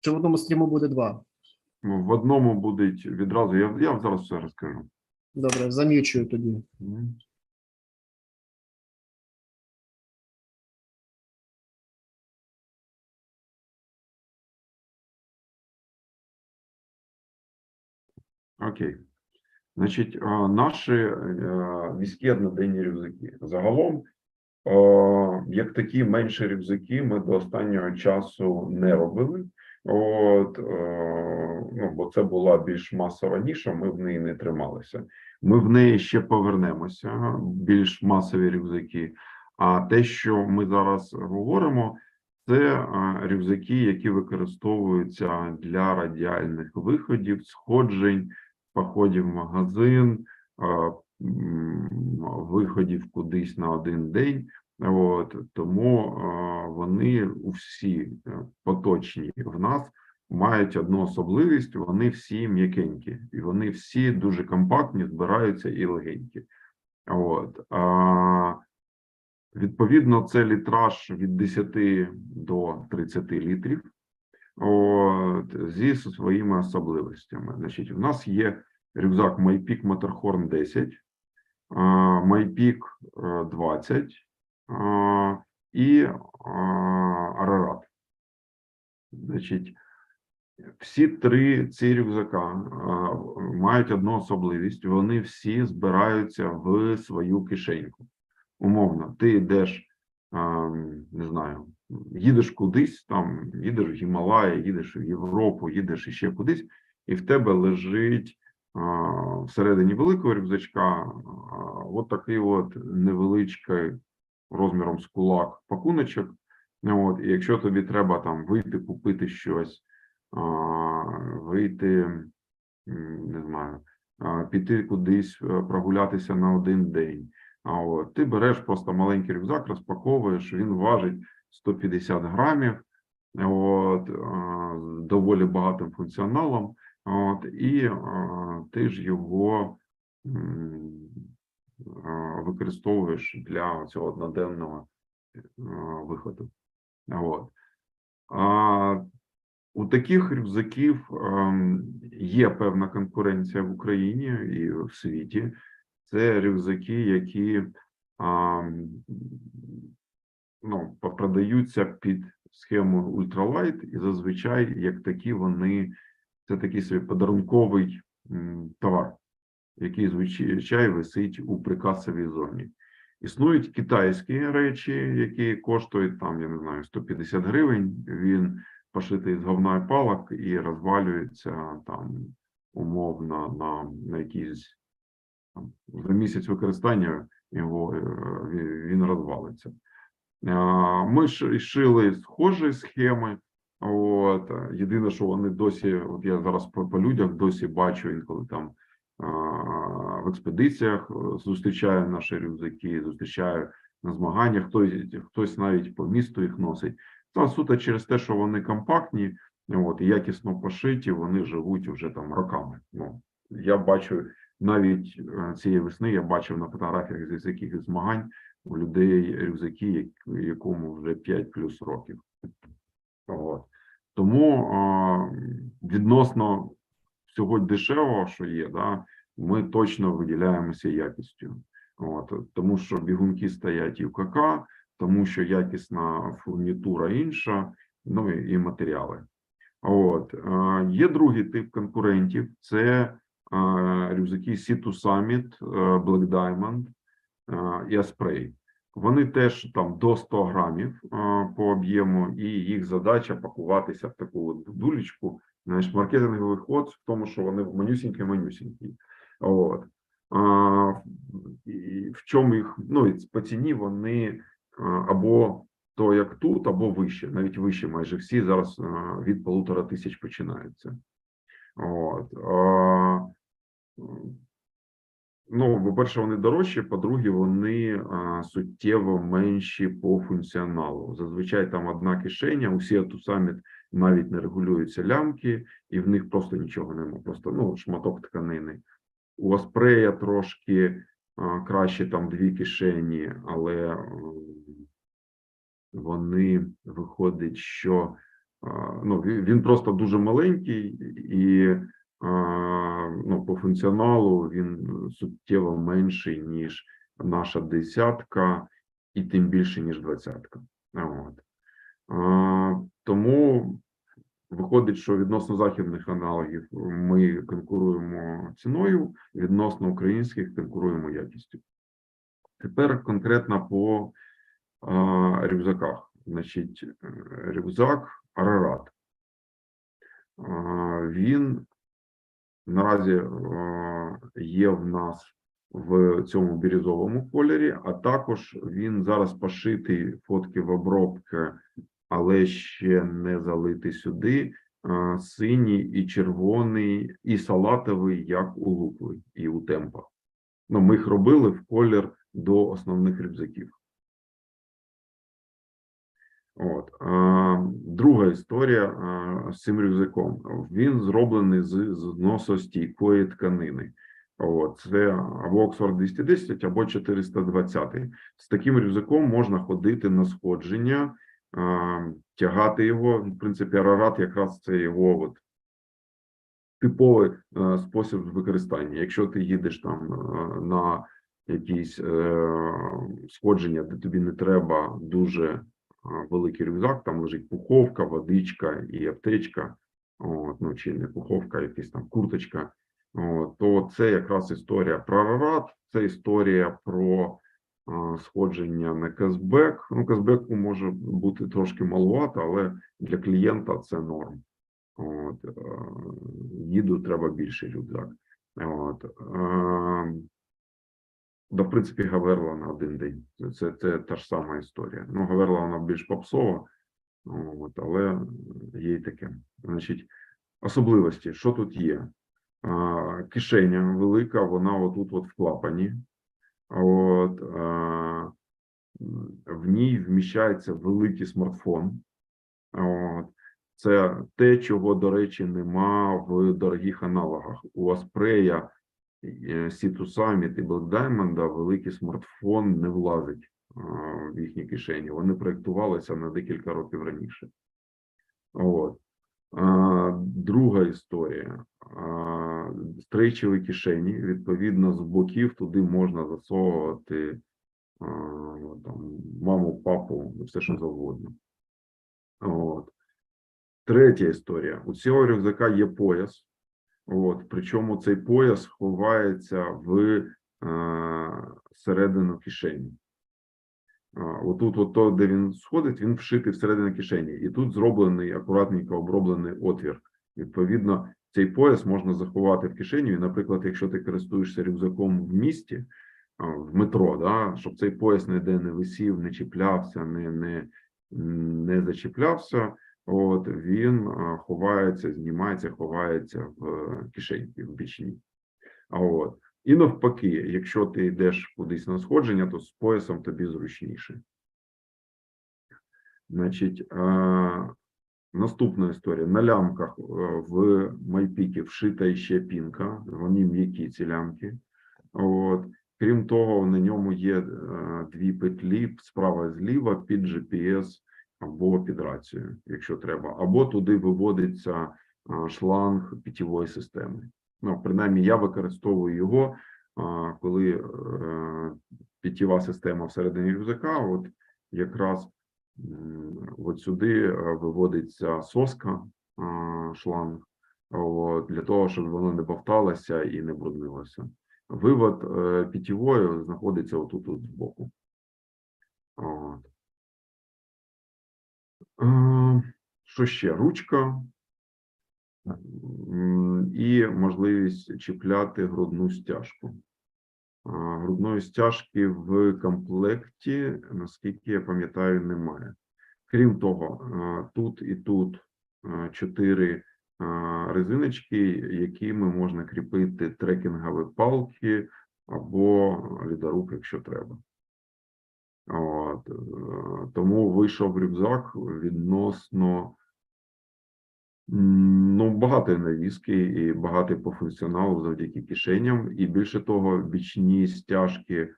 Чи в одному стріму буде два? В одному буде відразу. Я, я зараз все розкажу. Добре, зам'ючую тоді. Окей. Значить, наші е, міські одноденні рюкзаки. Загалом, е, як такі менші рюкзаки, ми до останнього часу не робили. От, е, ну, бо це була більш масова ніша, ми в неї не трималися. Ми в неї ще повернемося, більш масові рюкзаки. А те, що ми зараз говоримо, це е, рюкзаки, які використовуються для радіальних виходів, сходжень, походів в магазин, е, виходів кудись на один день. От тому вони усі е, поточні в нас мають одну особливість: вони всі м'якенькі, і вони всі дуже компактні, збираються і легенькі. От а, відповідно, це літраж від 10 до 30 літрів. От, зі своїми особливостями. Значить, в нас є рюкзак MyPeak Matterhorn 10, а, MyPeak е, 20 а, і а, Ararat. Значить, всі три ці рюкзака а, мають одну особливість: вони всі збираються в свою кишеньку. Умовно, ти йдеш, а, не знаю, їдеш кудись, там їдеш в Гімалаї, їдеш в Європу, їдеш іще кудись, і в тебе лежить а, всередині великого рюкзачка а, от такий от невеличкий розміром з кулак пакуночок. Ну, От, і якщо тобі треба там вийти, купити щось, а, вийти, не знаю, а, піти кудись е, прогулятися на один день. А от ти береш просто маленький рюкзак, розпаковуєш, він важить 150 грамів, от, а, з доволі багатим функціоналом. От, і а, ти ж його використовуєш для цього одноденного виходу. От. А, у таких рюкзаків ем, є певна конкуренція в Україні і в світі. Це рюкзаки, які ам, ну, продаються під схему ультралайт, і зазвичай, як такі, вони це такий собі подарунковий товар, який звичай висить у прикасовій зоні. Існують китайські речі, які коштують там, я не знаю, 150 гривень. Він пошитий з говна і палок і розвалюється там умовно на, на якісь там, за місяць використання його е, він розвалиться. Ми ж шили схожі схеми. От єдине, що вони досі, от я зараз по, по людях досі бачу інколи там в експедиціях е, зустрічаю наші рюкзаки, зустрічаю на змаганнях. Хтось хтось навіть по місту їх носить. Та суто через те, що вони компактні, от і якісно пошиті, вони живуть вже там роками. Ну я бачу навіть е, цієї весни. Я бачив на фотографіях з якихось змагань у людей рюкзаки, якому вже 5 плюс років. От. Тому а, відносно всього дешевого, що є, да, ми точно виділяємося якістю. От, тому що бігунки стоять і в КК, тому що якісна фурнітура інша, ну і, і матеріали. От е, є другий тип конкурентів: це е, рюкзаки Sea2 Summit, Black Diamond е, і Osprey. Вони теж там до 100 грамів е, по об'єму, і їх задача пакуватися в таку дулечку. Знаєш, маркетинговий ход в тому, що вони манюсінькі манюсінькі. От. А, і в чому їх, ну і по ціні вони або то як тут, або вище, навіть вище, майже всі зараз від полутора тисяч починаються. От. А, ну, по-перше, вони дорожчі, по-друге, вони а, суттєво менші по функціоналу. Зазвичай там одна кишеня, усі Summit навіть не регулюються лямки, і в них просто нічого немає, просто ну, шматок тканини. У Оспрея трошки а, краще там дві кишені, але м, вони виходить, що ну, він просто дуже маленький і а, ну, по функціоналу він суттєво менший, ніж наша десятка, і тим більше, ніж двадцятка. От. Тому виходить, що відносно західних аналогів ми конкуруємо ціною, відносно українських конкуруємо якістю. Тепер конкретно по рюкзаках. Значить, рюкзак Ararat. А, Він наразі є в нас в цьому бірюзовому кольорі, а також він зараз пошитий фотки в обробки, але ще не залитий сюди. Синій і червоний, і салатовий, як у лукви і у темпах. Ну, ми їх робили в колір до основних рюкзаків. От. Друга історія з цим рюкзаком. Він зроблений з зносостійкої тканини. От, це або Oxford 210, або 420. З таким рюкзаком можна ходити на сходження, тягати його. В принципі, Арарат якраз це його от, типовий е, спосіб використання. Якщо ти їдеш там е, на якісь е, сходження, де тобі не треба дуже великий рюкзак, там лежить пуховка, водичка і аптечка, от, ну чи не пуховка, якась там курточка. От, то це якраз історія про Арарат, це історія про сходження на кешбек. Ну, кешбеку може бути трошки маловато, але для клієнта це норм. От, е, їду треба більший рюкзак. От, е, Да, в принципі, Гаверла на один день. Це, це, та ж сама історія. Ну, Гаверла вона більш попсова, от, але є й таке. Значить, особливості, що тут є? Кишеня велика, вона отут от в клапані. От, а, в ній вміщається великий смартфон. От, це те, чого, до речі, нема в дорогих аналогах. У Аспрея Сіту Summit і Black Diamond великий смартфон не влазить в їхні кишені. Вони проєктувалися на декілька років раніше. От. А, друга історія. Стрейчеві кишені, відповідно, з боків туди можна засовувати там, маму, папу, все що завгодно. От. Третя історія. У цього рюкзака є пояс. От, причому цей пояс ховається в е, середину кишені. Отут, от то, де він сходить, він вшитий всередину кишені. І тут зроблений акуратненько оброблений отвір. Відповідно, цей пояс можна заховати в кишені. І, наприклад, якщо ти користуєшся рюкзаком в місті, в метро, да, щоб цей пояс ніде не висів, не чіплявся, не, не, не зачіплявся. От він ховається, знімається, ховається в кишеньки в бічній. А от і навпаки, якщо ти йдеш кудись на сходження, то з поясом тобі зручніше. Значить, наступна історія. На лямках е, в майпіки вшита ще пінка, вони м'які ці лямки. От. Крім того, на ньому є е, дві петлі справа і зліва під GPS або під рацію, якщо треба, або туди виводиться шланг питьової системи. Ну, принаймні, я використовую його, коли е, питьєва система всередині рюкзака, от якраз от сюди е, виводиться соска, шланг, от, для того, щоб воно не бовталося і не бруднилося. Вивод е, знаходиться отут от збоку. От. Е, Що ще? Ручка і можливість чіпляти грудну стяжку. Грудної стяжки в комплекті, наскільки я пам'ятаю, немає. Крім того, тут і тут чотири резиночки, якими можна кріпити трекінгові палки або лідорук, якщо треба. От, е, тому вийшов рюкзак відносно ну, багатий навіски і багатий по функціоналу завдяки кишеням. І більше того, бічні стяжки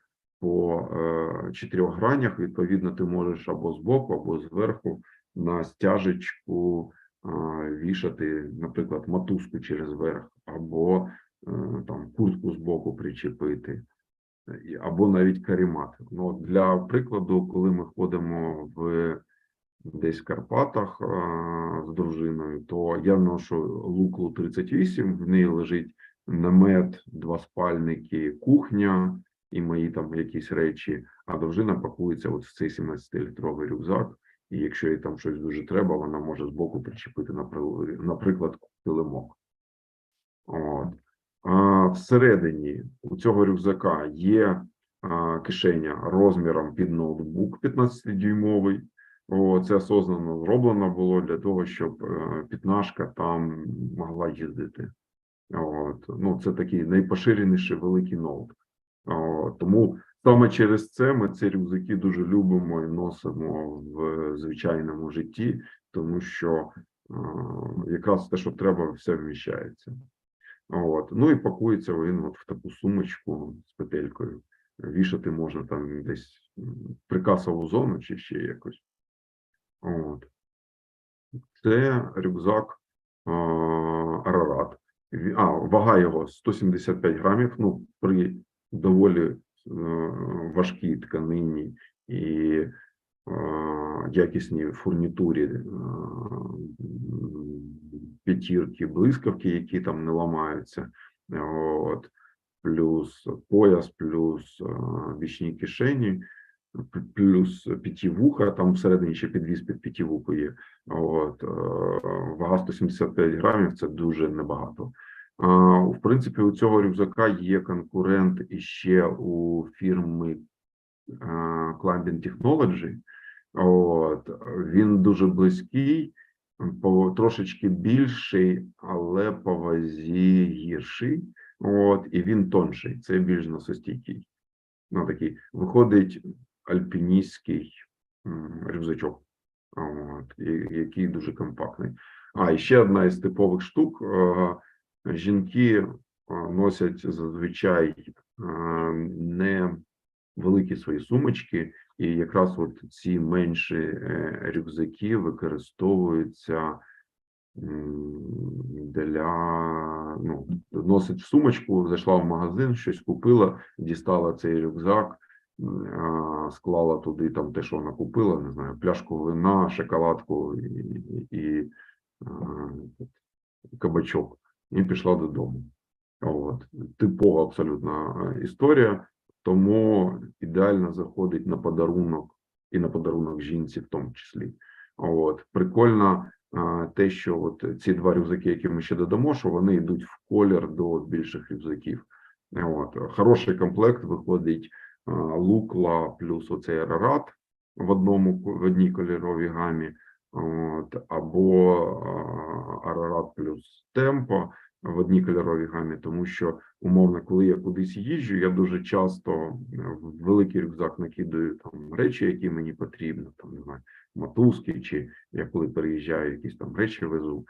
по е, чотирьох гранях, відповідно, ти можеш або збоку, або зверху на стяжечку а, вішати, наприклад, мотузку через верх, або е, там куртку з боку причепити, е, або навіть каремат. Ну, для прикладу, коли ми ходимо в десь в Карпатах з дружиною, то я ношу луклу 38, в неї лежить намет, два спальники, кухня і мої там якісь речі, а дружина пакується от в цей 17-літровий рюкзак. І якщо їй там щось дуже треба, вона може збоку причепити, напри- наприклад, килимок. От. А, всередині у цього рюкзака є а, кишеня розміром під ноутбук 15-дюймовий. Це осознанно зроблено було для того, щоб е, пітнашка там могла їздити. От. Ну, це такий найпоширеніший великий ноут. Тому саме через це ми ці рюкзаки дуже любимо і носимо в звичайному житті, тому що е, якраз те, що треба, все вміщається. От. Ну і пакується він от в таку сумочку з петелькою. Вішати можна там десь прикасову зону чи ще якось. От. Це рюкзак Арарат. А, вага його 175 грамів. Ну, при доволі е, важкій тканині і е, якісній фурнітурі е, п'ятірки, блискавки, які там не ламаються. От. Плюс пояс, плюс е, бічні кишені, плюс п'ятівуха, там всередині ще підвіз під п'ятівуху є. От, е, вага 175 грамів це дуже небагато. В принципі, у цього рюкзака є конкурент іще у фірми е, Climbing Technology. От, він дуже близький, трошечки більший, але по вазі гірший. От, і він тонший, це більш носостійкий. Ну, такий виходить альпіністський рюкзачок, от, який дуже компактний. А і ще одна із типових штук: е, жінки е, носять зазвичай е, не великі свої сумочки, і якраз от ці менші рюкзаки використовуються для ну, носить в сумочку, зайшла в магазин, щось купила, дістала цей рюкзак, склала туди там те, що вона купила, не знаю, пляшку вина, шоколадку і, і а, кабачок, і пішла додому. От. Типова абсолютно е, історія, тому ідеально заходить на подарунок і на подарунок жінці в тому числі. От. Прикольно те, що от ці два рюкзаки, які ми ще додамо, що вони йдуть в колір до більших рюкзаків. От. Хороший комплект виходить лукла плюс оцей арарат в одному в одній кольоровій гамі, от, або а, арарат плюс темпо в одній кольоровій гамі, тому що умовно, коли я кудись їжджу, я дуже часто е, в великий рюкзак накидаю там речі, які мені потрібні, там не знаю, мотузки, чи я коли переїжджаю, якісь там речі везу.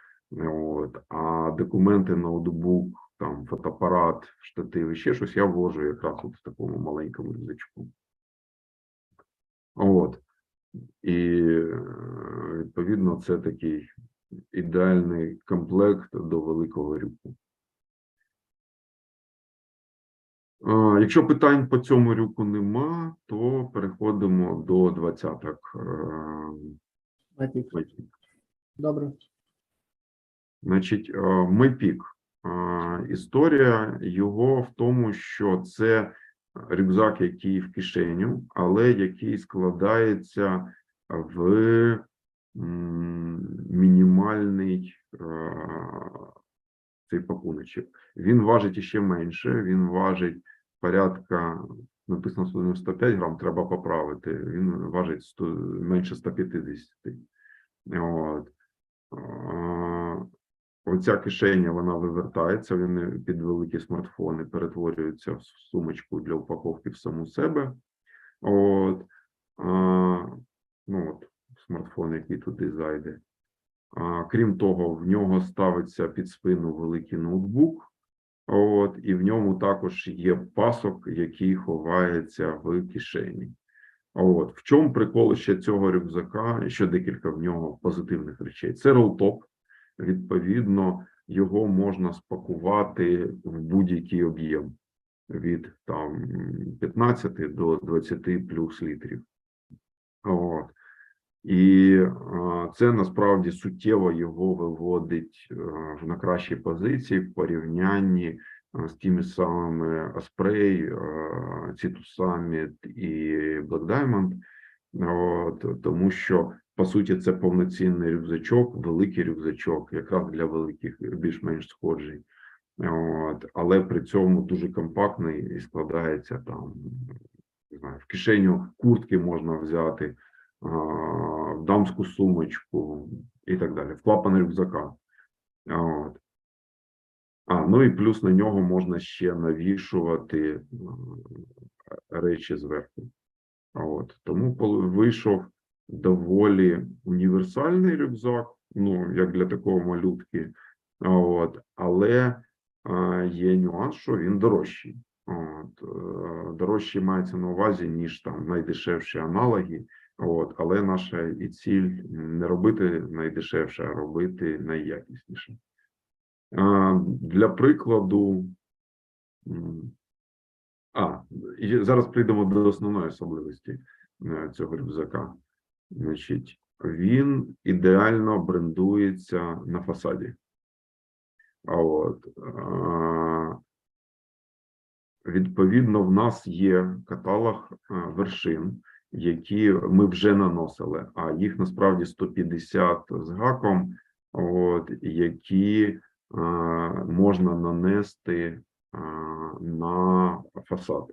От, а документи, ноутбук, там фотоапарат, штатив і ще щось я ввожу якраз от в такому маленькому рюкзачку. От. І е, відповідно це такий ідеальний комплект до великого рюку. Якщо питань по цьому рюку нема, то переходимо до двадцяток. е, Матік. Матік. Добре. Значить, е, Мепік. Е, Історія його в тому, що це рюкзак, який в кишеню, але який складається в мінімальний цей пакуночок. Він важить іще менше, він важить порядка, написано 195 грам, треба поправити. Він важить 100, менше 150. От. Оця кишеня вона вивертається, вони під великі смартфони перетворюються в сумочку для упаковки в саму себе. От, а, ну от, смартфон, який туди зайде. А, крім того, в нього ставиться під спину великий ноутбук. От, і в ньому також є пасок, який ховається в кишені. От в чому прикол ще цього рюкзака? Ще декілька в нього позитивних речей. Це ролтоп. Відповідно, його можна спакувати в будь-який об'єм від там 15 до 20 плюс літрів. От. І це насправді суттєво його виводить е, на кращі позиції в порівнянні е, з тими самими е, Citus Summit і Black Diamond. От, тому що по суті це повноцінний рюкзачок, великий рюкзачок, якраз для великих більш-менш сходжень. От, але при цьому дуже компактний і складається там, не знаю, в кишеню куртки можна взяти, в дамську сумочку і так далі, в клапан рюкзака. От. А, ну і плюс на нього можна ще навішувати речі зверху. От. Тому вийшов доволі універсальний рюкзак, ну, як для такого малютки, от, але є нюанс, що він дорожчий. От, е, дорожчий мається на увазі, ніж там найдешевші аналоги. От, але наша і ціль не робити найдешевше, а робити найякісніше. Для прикладу, а, і зараз прийдемо до основної особливості е, цього рюкзака. Значить, він ідеально брендується на фасаді. А от, відповідно, в нас є каталог е, вершин, які ми вже наносили, а їх насправді 150 з гаком, от, які е, можна нанести на фасад.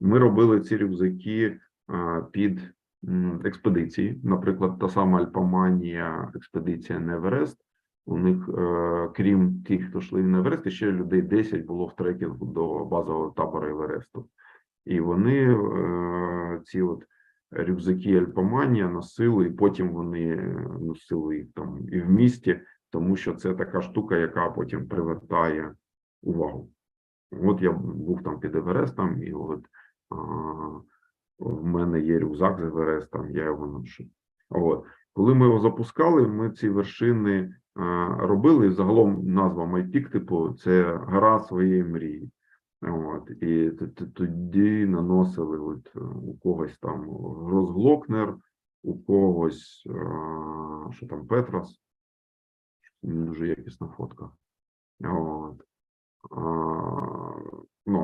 Ми робили ці рюкзаки е, під експедиції. Наприклад, та сама Альпаманія, експедиція на Еверест. У них, е, крім тих, хто йшли на Еверест, ще людей 10 було в трекінгу до базового табору Евересту. І вони е, ці от рюкзаки Альпаманія носили, і потім вони е, носили їх там і в місті, тому що це така штука, яка потім привертає увагу. От я був там під Еверестом, і от а, в мене є рюкзак з Еверестом, я його ношу. От. Коли ми його запускали, ми ці вершини а, робили. Загалом назва MyPeak, типу, це гора своєї мрії. От. І тоді наносили от, у когось там Гросглокнер, у когось, а, що там, Петрос. Не дуже якісна фотка. От.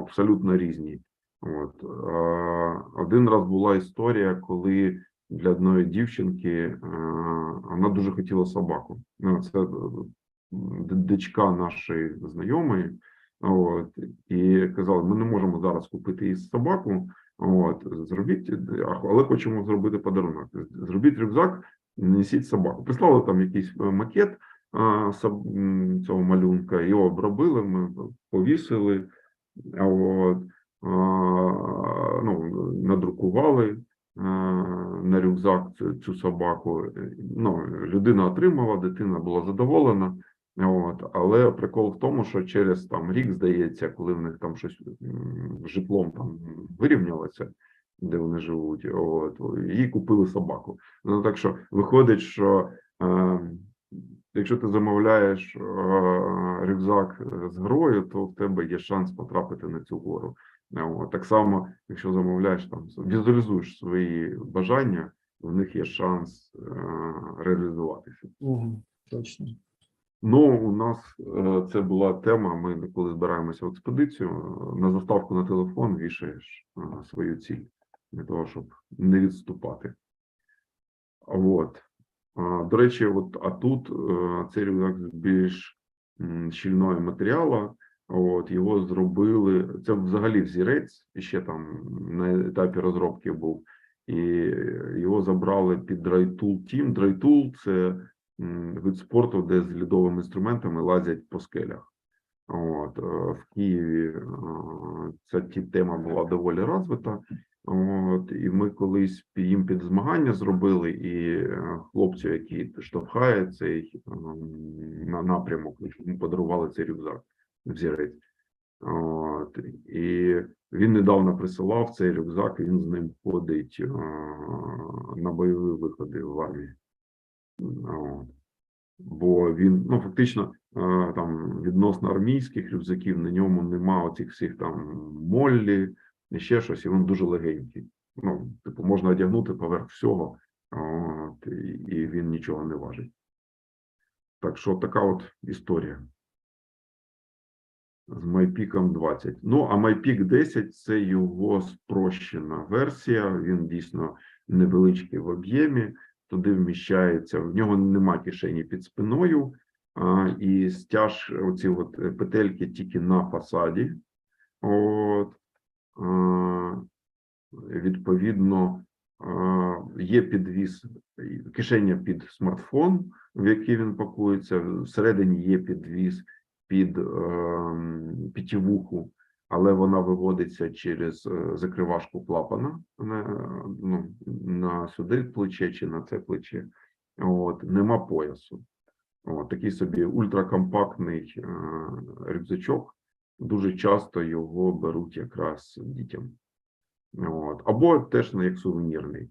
Абсолютно різні. От. Один раз була історія, коли для одної дівчинки вона дуже хотіла собаку. Ну, це е, дочка нашої знайомої. От, і казали, ми не можемо зараз купити їй собаку. От, зробіть, але хочемо зробити подарунок. Зробіть рюкзак, несіть собаку. Прислали там якийсь е, макет цього малюнка, його обробили, ми повісили, от, ну, надрукували а, на рюкзак цю, собаку. Ну, людина отримала, дитина була задоволена. От, але прикол в тому, що через там рік, здається, коли в них там щось житлом там вирівнялося, де вони живуть, от, їй купили собаку. Ну так що виходить, що е, якщо ти замовляєш е, рюкзак з грою, то в тебе є шанс потрапити на цю гору. Е, так само, якщо замовляєш там, візуалізуєш свої бажання, в них є шанс е, реалізуватися. Угу, точно. Ну, у нас е, це була тема. Ми коли збираємося в експедицію, е, на заставку на телефон вішаєш е, свою ціль для того, щоб не відступати. От. До речі, от а тут е, цей рюкзак більш щільного матеріалу. От його зробили. Це взагалі взірець, ще там на етапі розробки був, і його забрали під Drytool Team. Drytool – це вид спорту, де з льодовими інструментами лазять по скелях. От, е, в Києві е, ця тема була доволі розвита. От, і ми колись їм під змагання зробили, і е, хлопцю, який штовхає цей ем, на напрямок, ми подарували цей рюкзак взірець. От, і він недавно присилав цей рюкзак, він з ним ходить е, на бойові виходи в армії. От. Бо він, ну, фактично, е, там відносно армійських рюкзаків на ньому нема оцих всіх там моллі, і ще щось, і він дуже легенький. Ну, типу, можна одягнути поверх всього, от, і, він нічого не важить. Так що така от історія з MyPeak 20. Ну, а MyPeak 10 це його спрощена версія. Він дійсно невеличкий в об'ємі. Туди вміщається, в нього нема кишені під спиною, а, і стяж оці от е, петельки тільки на фасаді. А, відповідно, є підвіс, кишеня під смартфон, в який він пакується. Всередині є підвіс під ем, пітівуху, але вона виводиться через е, закривашку клапана на, ну, на сюди плече чи на це плече. От, нема поясу. От, такий собі ультракомпактний е, рюкзачок. Дуже часто його беруть якраз дітям. От, або теж як сувенірний.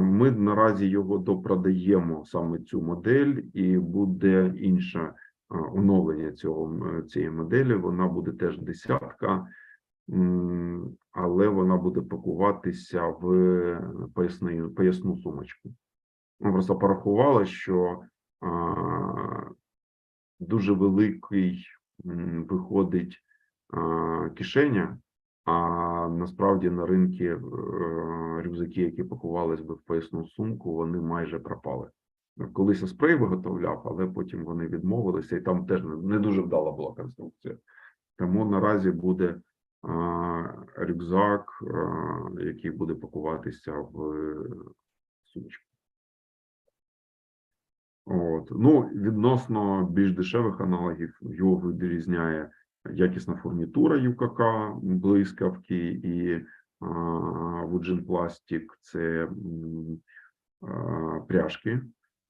Ми наразі його допродаємо саме цю модель, і буде інша а, оновлення цього цієї моделі. Вона буде теж десятка, але вона буде пакуватися в поясни, поясну сумочку. Ми просто порахували, що дуже великий виходить кишеня. А насправді на ринку е, рюкзаки, які пакувались би в поясну сумку, вони майже пропали. Колись спрей виготовляв, але потім вони відмовилися, і там теж не- дуже вдала була конструкція. Тому наразі буде рюкзак, який буде пакуватися в сумочку. От. Ну, відносно більш дешевих аналогів, його відрізняє якісна фурнітура ЮКК, блискавки і Вуджин Пластик це а, пряжки.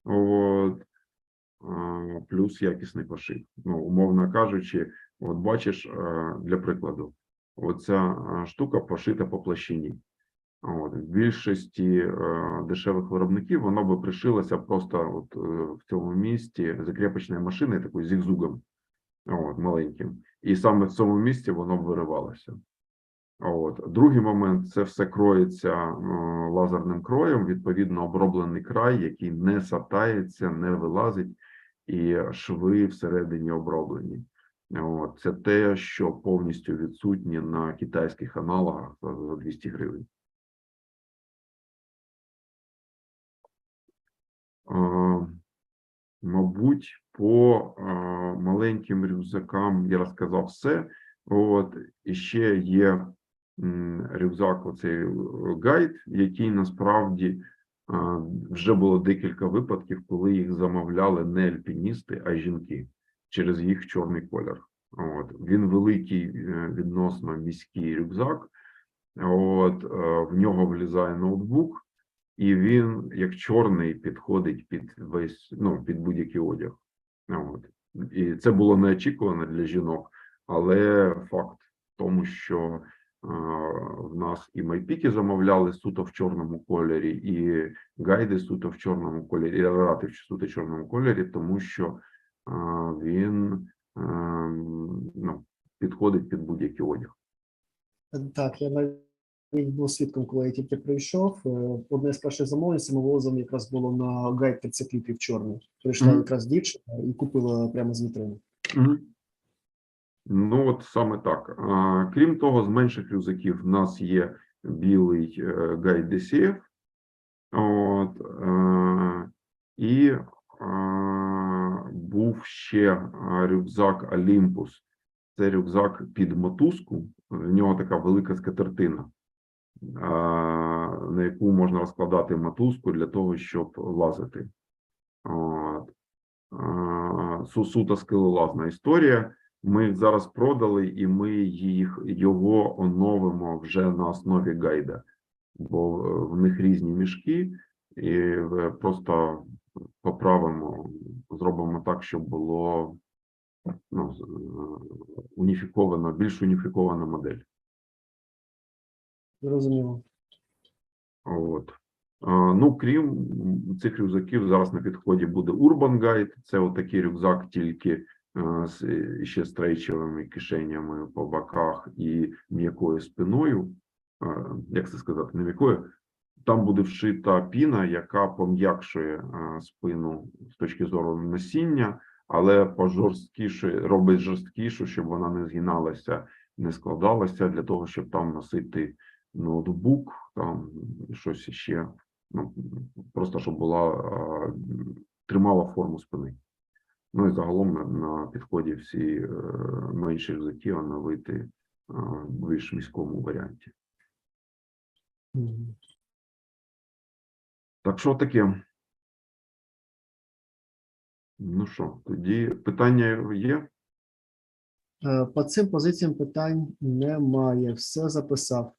От, а, плюс якісний пошив. Ну, умовно кажучи, от бачиш, а, для прикладу, оця штука пошита по площині. От, в більшості е, дешевих виробників воно би пришилося просто от, е, в цьому місці закріпочної машини такою зігзугом, от, маленьким. І саме в цьому місці воно б виривалося. От. Другий момент це все кроється е, лазерним кроєм, відповідно, оброблений край, який не сатається, не вилазить, і шви всередині оброблені. От. Це те, що повністю відсутнє на китайських аналогах за за 200 гривень. Мабуть, по маленьким рюкзакам я розказав все. От і ще є рюкзак, оцей е, гайд, який насправді вже було декілька випадків, коли їх замовляли не альпіністи, а жінки через їх чорний колір. От він великий е, відносно міський рюкзак. От е, в нього влізає ноутбук, і він, як чорний, підходить під весь ну під будь-який одяг. От. І це було неочікувано для жінок, але факт в тому, що в нас і майпіки замовляли суто в чорному кольорі, і гайди суто в чорному кольорі, і в суто в чорному кольорі, тому що він е, ну, підходить під будь-який одяг. Так, я навіть був свідком, коли я тільки прийшов. Е, Одне з перших замовлень самовозом якраз було на гайд 30 літрів чорний. Прийшла Мгм. якраз дівчина і купила прямо з вітрини. Мгм. Ну, от саме так. А, крім того, з менших рюкзаків в нас є білий е, гайд DCF. От, е, і е, був ще рюкзак Olympus. Це рюкзак під мотузку. В нього така велика скатертина, на яку можна розкладати мотузку для того, щоб лазити. От. Суто скелелазна історія. Ми зараз продали, і ми їх його оновимо вже на основі гайда, бо е, в них різні мішки, і просто поправимо, зробимо так, щоб було ну, е, уніфікована, більш уніфікована модель. Зрозуміло. От. Ну, крім цих рюкзаків, зараз на підході буде Urban Guide. Це отакий рюкзак, тільки е, з е, ще стрейчевими кишенями по боках і м'якою спиною. Е, Як це сказати, не м'якою. Там буде вшита піна, яка пом'якшує спину з точки зору носіння, але пожорсткіше робить жорсткішу, щоб вона не згиналася, не складалася для того, щоб там носити ноутбук, там щось ще. Ну, просто щоб була тримала форму спини. Ну і загалом на, на підході всі е, менші рюкзаки оновити а, в більш міському варіанті. Так що таке? Ну що, тоді питання є? Е, По цим позиціям питань немає. Все записав.